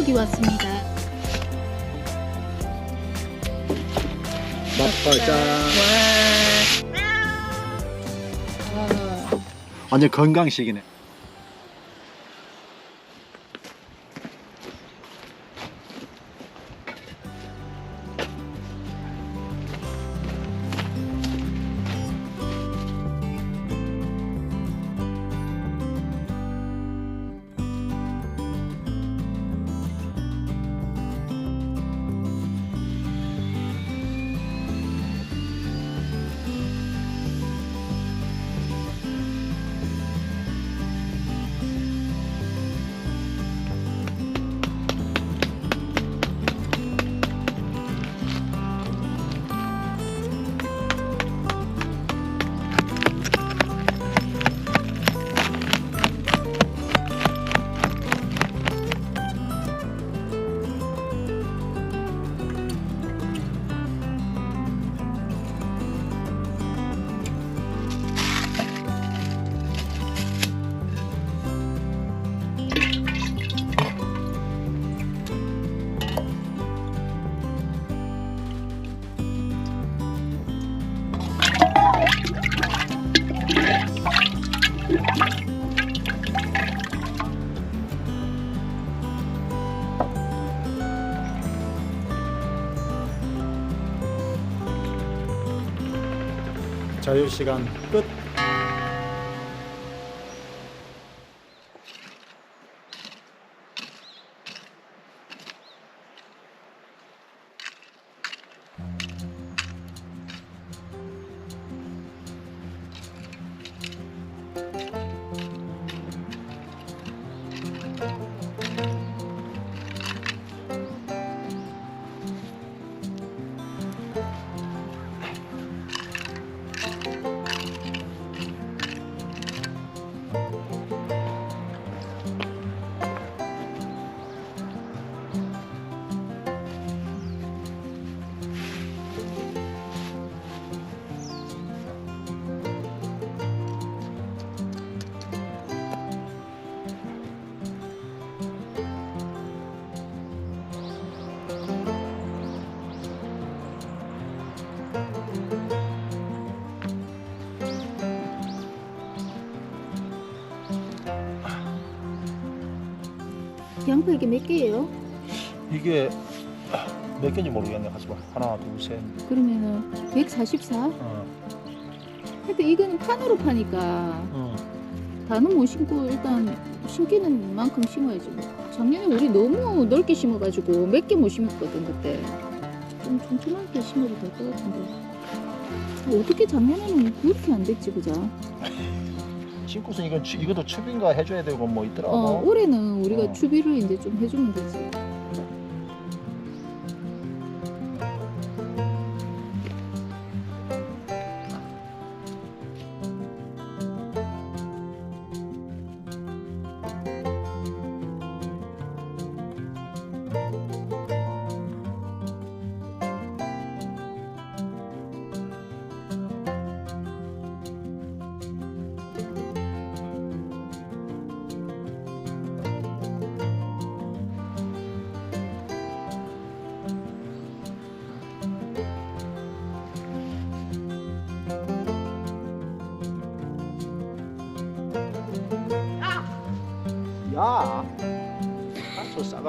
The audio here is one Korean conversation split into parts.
떡이 왔습니다. 맛보자. 와. 와. 완전 건강식이네. 자유시간 끝. 양파 이게 몇 개예요? 이게 몇 개인지 모르겠네. 하지만 하나, 둘, 셋. 그러면은 144? 어, 근데 이거는 판으로 파니까 어. 다는 못 심고 일단 심기는 만큼 심어야지. 뭐. 작년에 우리 너무 넓게 심어가지고 몇 개 못 심었거든 그때. 좀 촘촘하게 심어도 될 것 같은데. 어떻게 작년에는 그렇게 안 됐지 그자? 신고서 이건 추- 이것도 추빈가 해줘야 되고 뭐 있더라고. 어 올해는 우리가 어. 추비를 이제 좀 해주면 되지.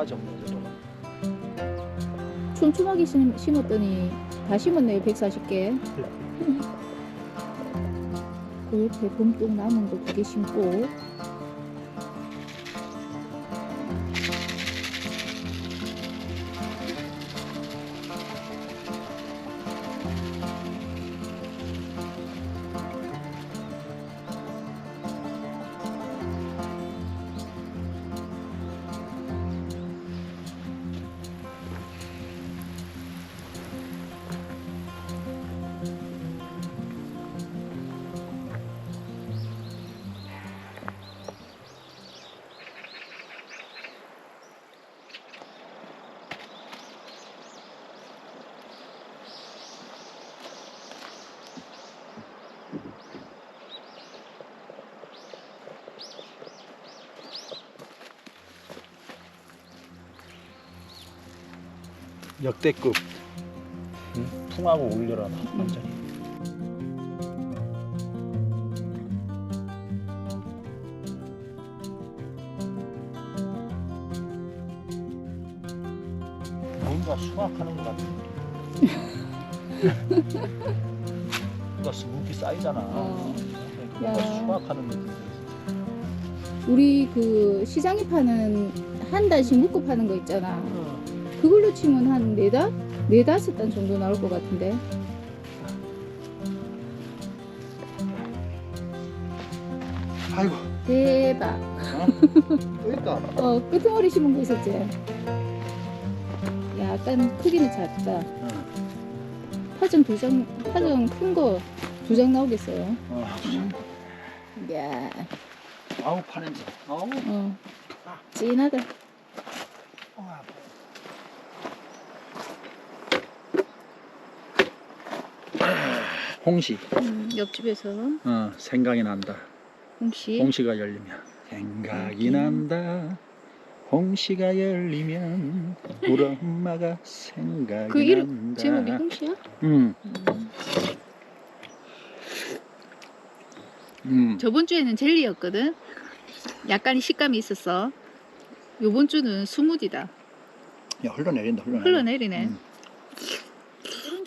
싸가지 없는 데 촘촘하게 심, 심었더니 다 심었네요 140개. 그 옆에 봄동 남은 거 두 개 심고 역대급 응? 풍하고 울려라 완전히 뭔가 수확하는 것 같은 뭔가 스무디 쌓이잖아 어. 뭔가 야. 수확하는 느낌 우리 그 시장에 파는 한 단씩 묶고 파는 거 있잖아. 그걸로 치면 한 네다? 네다섯 단 정도 나올 것 같은데. 아이고 대박. 또 있다 어, 끄트머리 심은 거 있었지? 약간 크기는 작다. 파전 두 장, 파전 큰 거 두 장 나오겠어요. 어. 야, 아우 파냄새 아우 어, 진하다. 홍시 음, 옆집에서 어, 생각이 난다 홍시. 홍시가 열리면 생각이 음. 난다 홍시가 열리면 우리 엄마가 생각이 그 이름- 난다 제목이 홍시야? 음, 음. 음. 저번 주에는 젤리였거든. 약간 식감이 있었어. 요번 주는 스무디다. 야 흘러내린다 흘러내린다 흘러내리네. 음.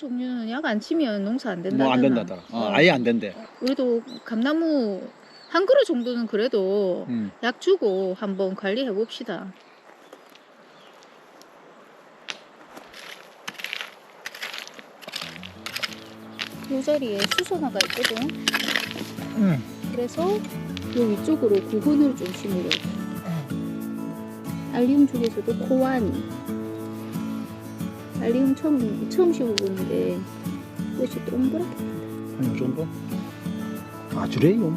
종류는 약 안 치면 농사 안 된다. 뭐 안 된다더라 어, 아예 안 된대 그래도 감나무 한 그루 정도는 그래도 음. 약 주고 한번 관리해 봅시다. 이 자리에 수선화가 있거든. 음. 그래서 요 위쪽으로 구근을 좀 심으려고. 알리움 중에서도 코안. 알리움 처음 처음 심어보는데 꽃이 동그랗게 한요 정도? 아 그래요?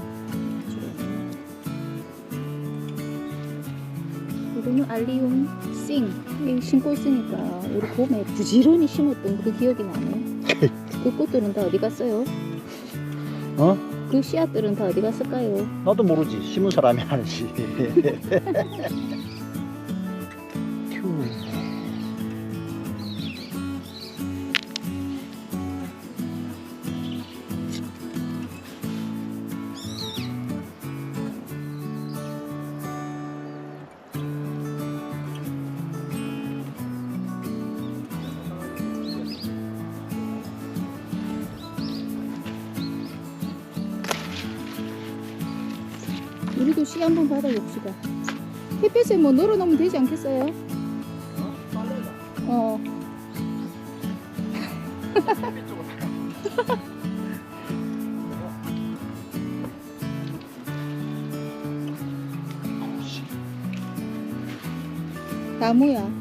이거는 알리움 싱. 이 심고 있으니까 우리 봄에 부지런히 심었던 그 기억이 나네. 그 꽃들은 다 어디 갔어요? 어? 그 씨앗들은 다 어디 갔을까요? 나도 모르지 심은 사람이 알지 우리도 씨 한번 받아 봅시다. 햇볕에 뭐 널어놓으면 되지 않겠어요? 어. 나무야. 날씨가 구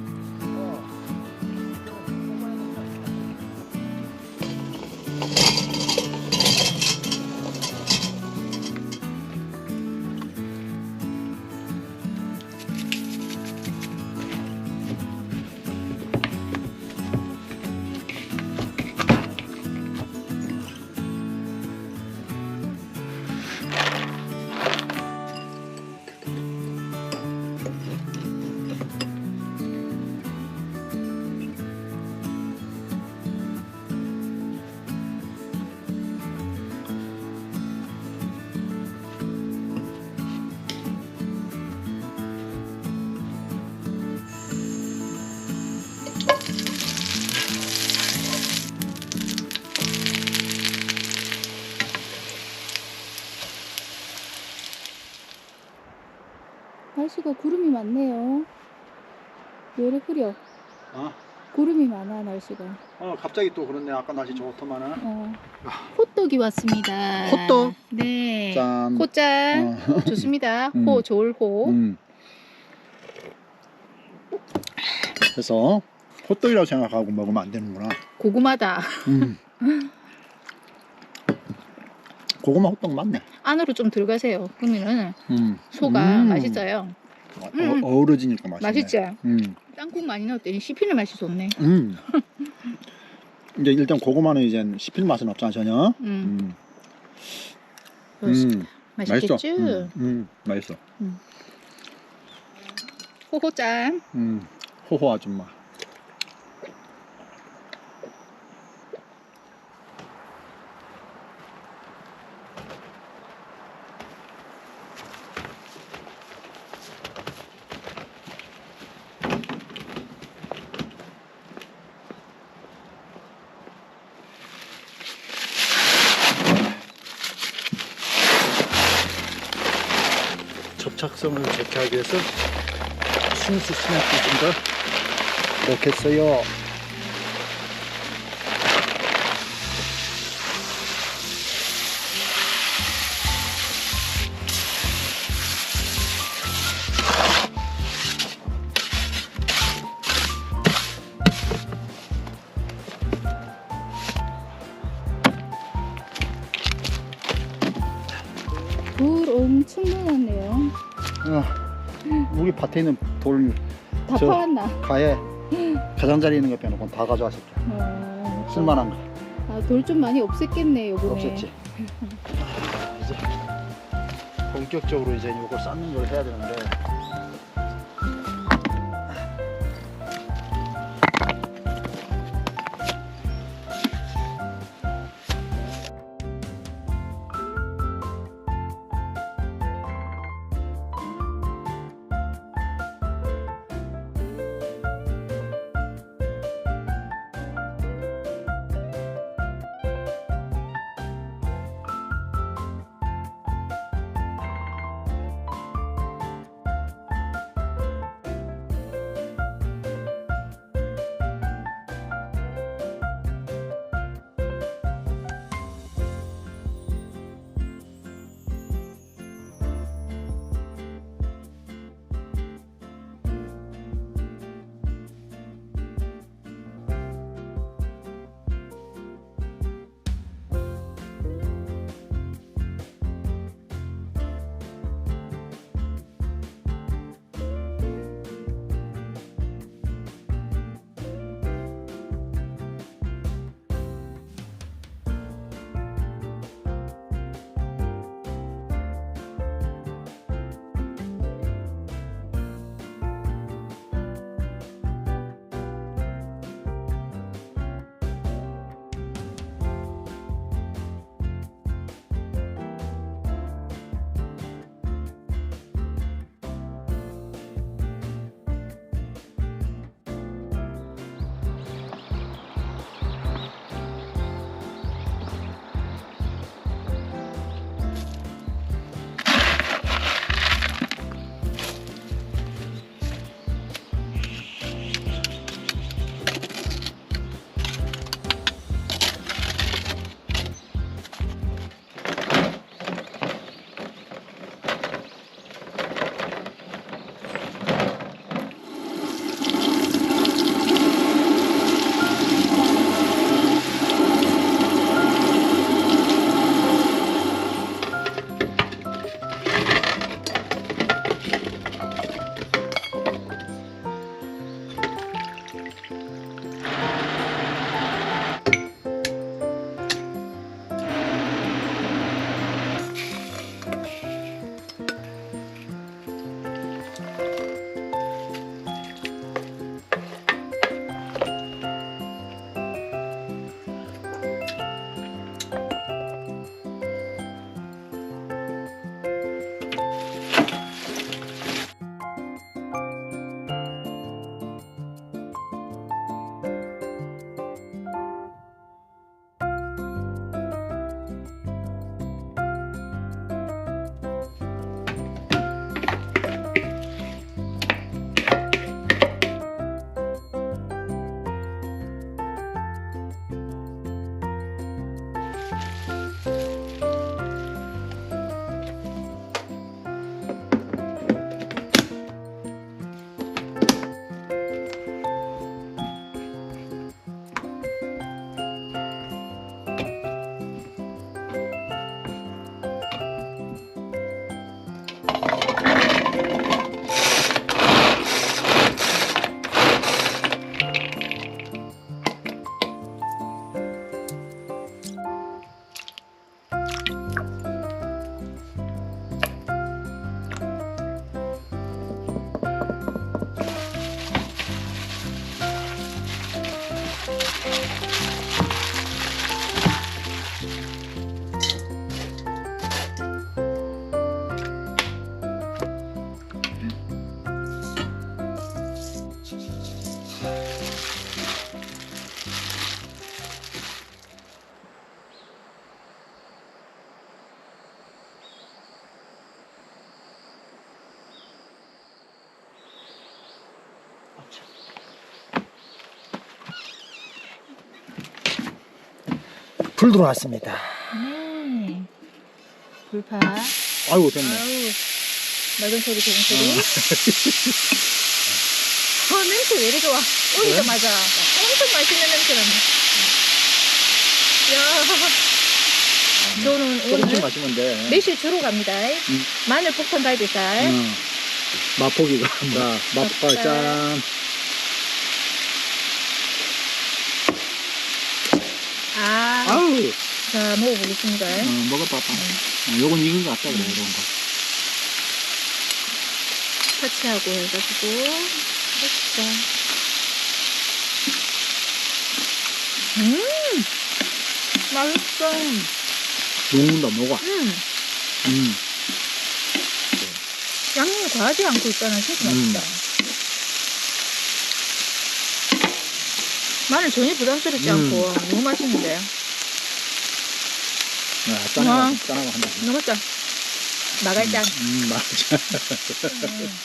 많네요. 왜 이래 흐려? 어? 구름이 많아 날씨가. 어 갑자기 또 그렇네 아까 날씨 좋더만은 어. 호떡이 왔습니다. 호떡? 네. 짠 호짠. 어. 좋습니다. 음. 호 좋을 호. 음. 그래서 호떡이라고 생각하고 먹으면 안 되는구나 고구마다. 음. 고구마 호떡 맞네 안으로 좀 들어가세요. 그러면은 음. 소가 음. 맛있어요. 어, 음. 어, 어우러지니까 맛있네 맛있지? 음. 땅콩 많이 넣었더니 씹히는 맛이 좋네. 음. 이제 일단 고구마는 이제 씹힐 맛은 없잖아 전혀 음. 음. 음. 맛있겠죠? 맛있어 음. 음. 맛있어 호호짠. 음. 호호 아줌마 착성을 제거하기 위해서 순수 시멘트 좀더 넣겠어요. 돌 엄청 많았네요. 어, 우리 밭에 있는 돌 다 저- 파왔나? 가에 가장자리 있는 거 빼놓고 다 가져왔었죠. 어, 쓸만한 거 아, 돌 좀 많이 없앴겠네, 요번에. 없었지. 아, 이제 본격적으로 이제 이걸 쌓는 걸 해야 되는데 불 들어왔습니다. 네. 불파. 아이고 됐네. 아우, 맑은 소리, 좋은 소리. 어, 냄새 왜 이리 좋아? 오니자마자 엄청 맛있는 냄새 난다. 야 저는 조금씩 오늘 마시면 돼. 매실 주로 갑니다. 음. 마늘 폭탄 갈비살. 응. 맛보기가 자, 맛봐 맛봐. 짠. 아, 아우, 자, 먹어보겠습니다. 어, 먹어봐봐. 어, 요건 익은 것 같다 그래 이런 거. 파치하고 해가지고. 맛있다. 음! 맛있어. 녹는다 녹아. 음! 음. 양념이 과하지 않고 있잖아. 진짜 음. 맛있다. 마늘 전혀 부담스럽지 음. 않고 너무 맛있는데. 야, 와. 짠하고 짠하고 한다. 너무 짠. 마갈짠. 음, 맞아. 음.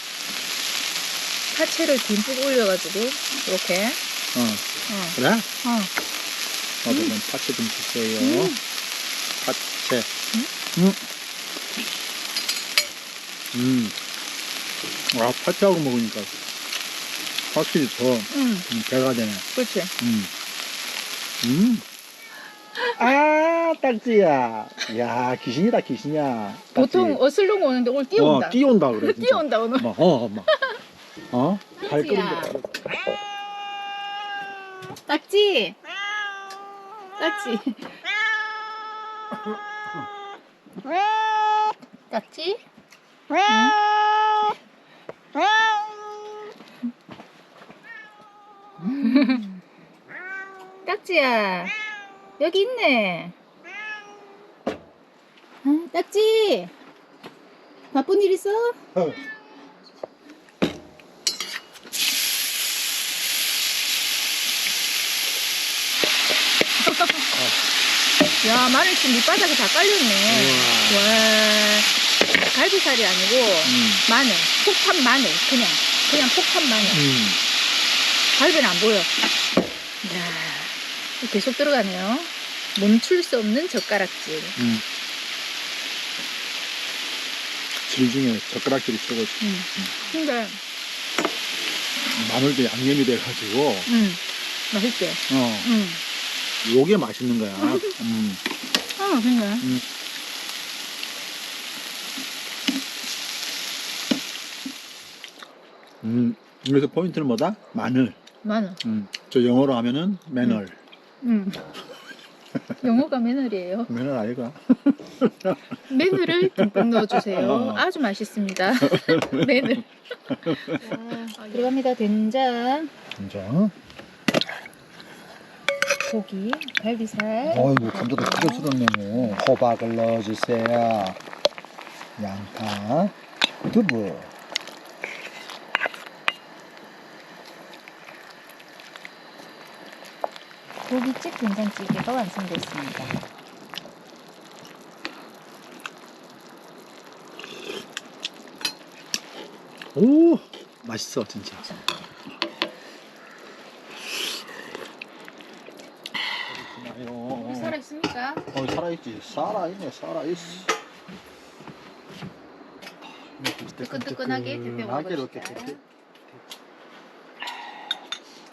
파채를 듬뿍 올려가지고 이렇게. 어, 어. 그래? 어. 나도 좀 파채 좀 주세요. 음. 파채. 음? 음. 음. 아, 파채하고 먹으니까 확실히 더 음. 음, 배가 되네. 그렇지. 음. 음. 아, 딱지야. 야, 귀신이다, 귀신이야. 딱지. 보통 어슬렁 오는데 오늘 뛰어온다. 어, 뛰어온다 그래. 진짜. 뛰어온다 오늘. 막, 어, 막. 어? 발걸음도. 딱지. 딱지. 딱지. 딱지야. 여기 있네. 아, 딱지. 바쁜 일 있어? 어. 야, 마늘찜 밑바닥에 다 깔렸네. 우와. 와, 갈비살이 아니고 음. 마늘, 폭탄 마늘, 그냥 그냥 폭탄 마늘. 음. 갈비는 안 보여. 야, 계속 들어가네요. 멈출 수 없는 젓가락질. 음. 질 중에 젓가락질이 최고지. 음. 근데, 마늘도 양념이 돼가지고, 음, 맛있지. 어, 음, 요게 맛있는 거야. 음. 어, 그냥. 음. 여기서 포인트는 뭐다? 마늘. 마늘. 음. 저 영어로 하면은 매널. 음. 영어가 매늘이에요. 매널 아이가? 매늘을 듬뿍 넣어주세요. 어. 아주 맛있습니다. 매늘. 들어갑니다. 된장, 진짜? 고기, 갈비살. 어이구, 감자도 크게 썰었네요. 호박을 넣어주세요. 양파, 두부. 고깃집 된장찌개가 완성됐습니다. 오, 맛있어, 진짜. 고기 살아 있습니까? 어, 살아있지. 살아있네, 살아있어. 뜨끈뜨끈하게 데펴 이렇게. 데펴.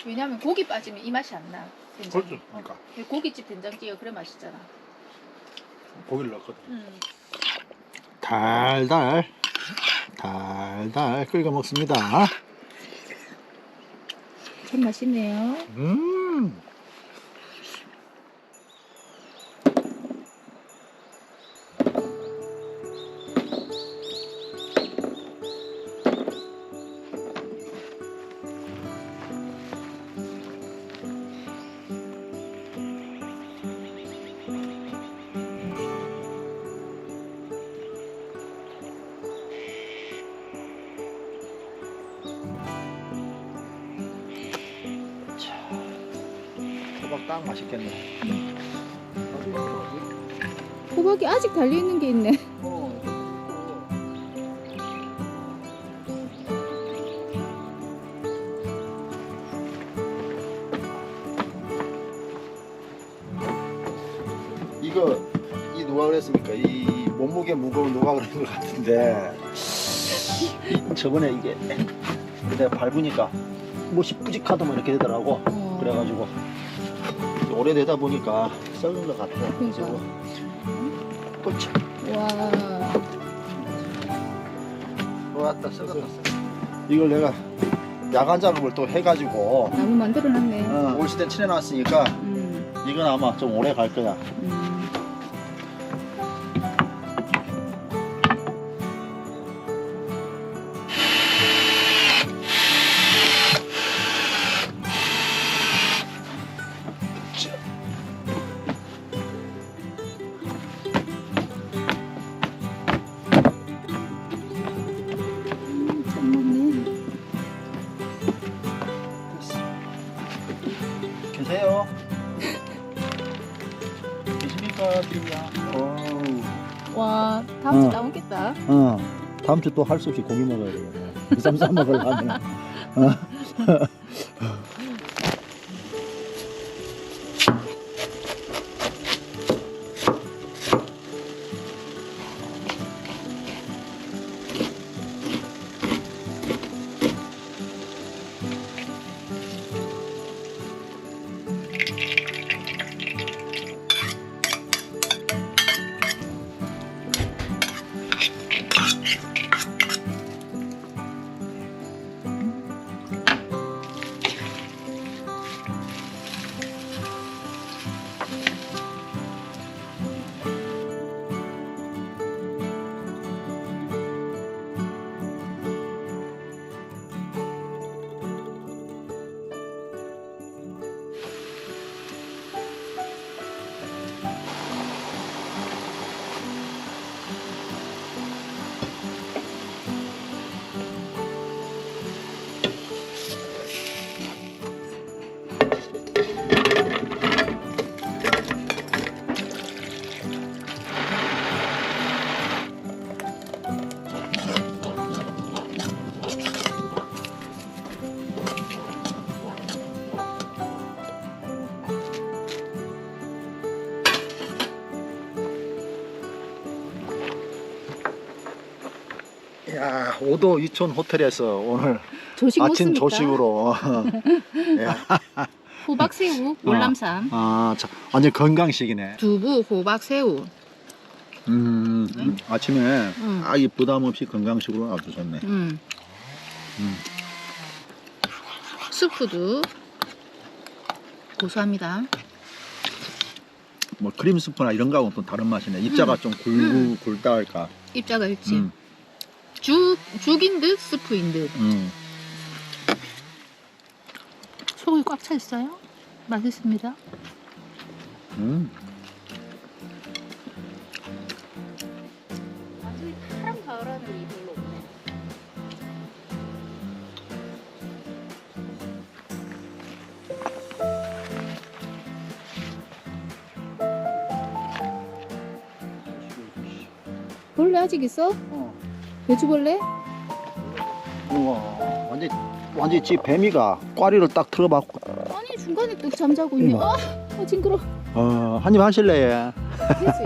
왜냐면 고기 빠지면 이 맛이 안 나. 된장. 그렇죠. 그러니까 고깃집 된장찌개가 그래 맛있잖아. 고기를 넣거든. 음. 달달, 달달 끓여 먹습니다. 참 맛있네요. 음. 있겠네. 호박이 아직 달려있는 게 있네. 어. 이거 이 누가 그랬습니까? 이 몸무게 무거운 누가 그런 것 같은데 이- 저번에 이게 내가 밟으니까 못이 뿌직하더만 이렇게 되더라고. 어. 그래가지고 오래되다 보니까 썩은 것 같아. 그래서 꽂혀. 와. 왔다 썩었다. 이걸 내가 야간 작업을 또 해가지고 나무 만들어놨네. 어, 올 시대 칠해놨으니까 음. 이건 아마 좀 오래 갈 거야. 음. 음, 또 할 수 없이 고기 먹어야 되겠네. 쌈싸 먹으려면. 어? 오도 이촌 호텔에서 오늘 조식 아침 먹습니까? 조식으로. 야, 호박새우, 월남쌈, 아, 자, 완전 건강식이네. 두부, 호박 새우. 음, 네? 아침에 음. 아이 부담 없이 건강식으로 아주 좋네. 음. 음. 스프도 고소합니다. 뭐 크림 스프나 이런 거하고는 또 다른 맛이네. 입자가 음. 좀 굵고 굵다 할까. 입자가 있지. 음, 죽, 죽인 듯 스프인 듯. 음. 속이 꽉 차 있어요. 맛있습니다. 음. 아직 사람 가을하는 이 별로 없네. 벌레 아직 있어? 어. 배추벌레? 우와, 완전 완전 지 뱀이가 꽈리를 딱 틀어봤고. 아니 중간에 또 잠자고 있네. 아, 아 징그러. 어, 한 입 하실래? 그치?